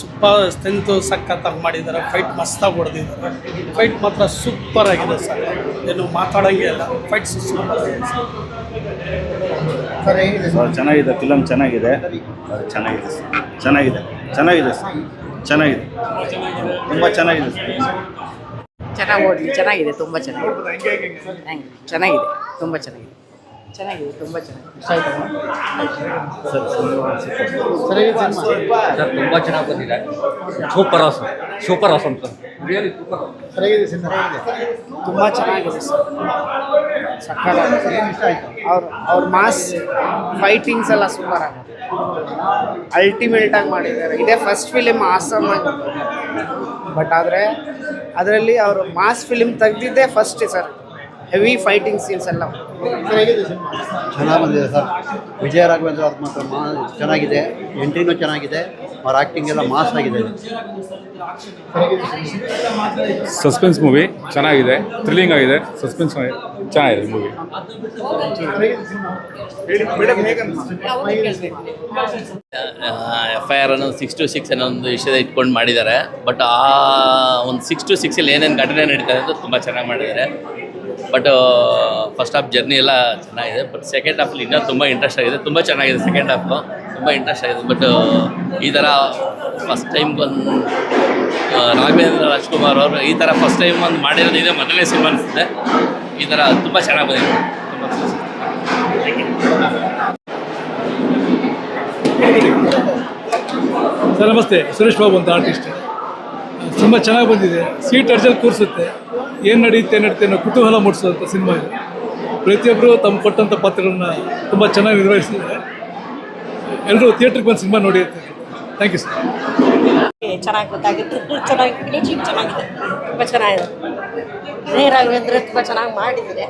Super strength ಸಖತ್ತಾಗಿ ಮಾಡಿದ್ದಾರೆ. Fight ಮಸ್ತಾಗಿ ಹೊಡೆದಿದ್ದಾರೆ. ಫೈಟ್ ಮಾತ್ರ ಸೂಪರ್ ಆಗಿದೆ ಸರ್. ಏನು ಮಾತಾಡೋಂಗೆ ಇಲ್ಲ. ಫೈಟ್ ಸೂಪರ್ ಆಗಿದೆ ಸರ್. ಚೆನ್ನಾಗಿದೆ ಫಿಲಮ್ ಚೆನ್ನಾಗಿದೆ. ಅದು ಚೆನ್ನಾಗಿದೆ. ಸರ್. ಚೆನ್ನಾಗಿದೆ. ಚೆನ್ನಾಗಿದೆ ಸರ್. ಚೆನ್ನಾಗಿದೆ. ತುಂಬ ಚೆನ್ನಾಗಿದೆ ಸರ್. ಚೆನ್ನಾಗಿ ಓಡಲಿ. ಚೆನ್ನಾಗಿದೆ. ತುಂಬ ಚೆನ್ನಾಗಿದೆ. ಥ್ಯಾಂಕ್ ಯು ಚೆನ್ನಾಗಿದೆ. ತುಂಬ ಚೆನ್ನಾಗಿದೆ. ಚೆನ್ನಾಗಿದೆ ತುಂಬ ಚೆನ್ನಾಗಿದೆ. ಸರ್ ಹೇಗಿದೆ ಸಿನಿಮಾ ಸರ್ ತುಂಬ ಚೆನ್ನಾಗಿ ಬಂದಿದೆ. Super awesome super awesome sir really super sir cinema ಹೇಗಿದೆ ತುಂಬ ಚೆನ್ನಾಗಿದೆ ಸರ್ ಇಷ್ಟ ಆಯಿತು ಅವ್ರ ಅವ್ರ ಮಾಸ್ ಫೈಟಿಂಗ್ಸ್ ಎಲ್ಲ ಸೂಪರ್ ಆಗಿದೆ ಅಲ್ಟಿಮೇಟ್ ಆಗಿ ಮಾಡಿದ್ದಾರೆ. ಇದೇ ಫಸ್ಟ್ ಫಿಲಿಮ್ ಆಸಮ್ ಆಗಿ ಬಟ್ ಆದರೆ ಅದರಲ್ಲಿ ಅವರು mass film ತೆಗ್ದಿದ್ದೇ first sir heavy fighting scenes ಎಲ್ಲ. ಚೆನ್ನಾಗಿ ಬಂದಿದೆ ಸರ್. ವಿಜಯ ರಾಘವೇಂದ್ರ ಅವ್ರ ಮಾತ್ರ ಮಾ ಚೆನ್ನಾಗಿದೆ. ಎಂಟ್ರಿನೂ ಚೆನ್ನಾಗಿದೆ. ಅವ್ರ ಆ್ಯಕ್ಟಿಂಗ್ ಎಲ್ಲ ಮಾಸ್ ಆಗಿದೆ. ಸಸ್ಪೆನ್ಸ್ ಮೂವಿ ಚೆನ್ನಾಗಿದೆ. ಥ್ರಿಲ್ಲಿಂಗ್ ಆಗಿದೆ. ಸಸ್ಪೆನ್ಸ್ ಚೆನ್ನಾಗಿದೆ ಮೂವಿ ಎಫ್ ಐ ಆರ್ ಅನ್ನೋ ಸಿಕ್ಸ್ ಟು ಸಿಕ್ಸ್ ಅನ್ನೋ ಒಂದು ವಿಷಯದ ಇಟ್ಕೊಂಡು ಮಾಡಿದ್ದಾರೆ. ಬಟ್ ಆ ಒಂದು ಸಿಕ್ಸ್ ಟು ಸಿಕ್ಸಲ್ಲಿ ಏನೇನು ಘಟನೆ ನಡೀತಾರೆ ಅಂತ ತುಂಬ ಚೆನ್ನಾಗಿ ಮಾಡಿದ್ದಾರೆ. ಬಟ್ ಫಸ್ಟ್ ಹಾಫ್ ಜರ್ನಿ ಎಲ್ಲ ಚೆನ್ನಾಗಿದೆ. ಬಟ್ ಸೆಕೆಂಡ್ ಹಾಫಲ್ಲಿ ಇನ್ನೂ ತುಂಬ ಇಂಟ್ರೆಸ್ಟ್ ಆಗಿದೆ. ತುಂಬ ಚೆನ್ನಾಗಿದೆ ಸೆಕೆಂಡ್ ಹಾಫು ತುಂಬ ಇಂಟ್ರೆಸ್ಟ್ ಆಗಿದೆ. ಬಟ್ ಈ ಥರ ಫಸ್ಟ್ ಟೈಮ್ ಬಂದು ರಾಘವೇಂದ್ರ ರಾಜ್ಕುಮಾರ್ ಅವರು ಈ ಥರ ಫಸ್ಟ್ ಟೈಮ್ ಒಂದು ಮಾಡಿರೋದು ಇದೇ ಮೊದಲನೇ ಸಿನಿಮಾ ಅನಿಸುತ್ತೆ. ಈ ಥರ ತುಂಬ ಚೆನ್ನಾಗಿ ಬಂದಿದೆ. ತುಂಬ ಸರ್, ನಮಸ್ತೆ. ಸುರೇಶ್ ಬಾಬು ಅಂತ ಆರ್ಟಿಸ್ಟ್ ತುಂಬ ಚೆನ್ನಾಗಿ ಬಂದಿದೆ. ಸೀಟ್ ಅರ್ಜಲ್ಲಿ ಕೂರಿಸುತ್ತೆ. ಏನು ನಡೆಯುತ್ತೆ ನಡೆಯುತ್ತೆ ಅನ್ನೋ ಕುತೂಹಲ ಮೂಡಿಸುವಂಥ ಸಿನಿಮಾ ಇದು. ಪ್ರತಿಯೊಬ್ಬರು ತಮ್ಮ ಕೊಟ್ಟಂಥ ಪಾತ್ರಗಳನ್ನ ತುಂಬ ಚೆನ್ನಾಗಿ ನಿರ್ವಹಿಸಿದ್ದಾರೆ. ಎಲ್ಲರೂ ಥಿಯೇಟ್ರಿಗೆ ಬಂದು ಸಿನಿಮಾ ನೋಡಿ ಅಂತ ಥ್ಯಾಂಕ್ ಯು ಸರ್ ಚೆನ್ನಾಗಿ ಗೊತ್ತಾಗುತ್ತೆ. ಚೆನ್ನಾಗಿ ಚೆನ್ನಾಗಿದೆ. ತುಂಬ ಚೆನ್ನಾಗಿದೆ. ರಾಘವೇಂದ್ರ ತುಂಬ ಚೆನ್ನಾಗಿ ಮಾಡಿದ್ದಾರೆ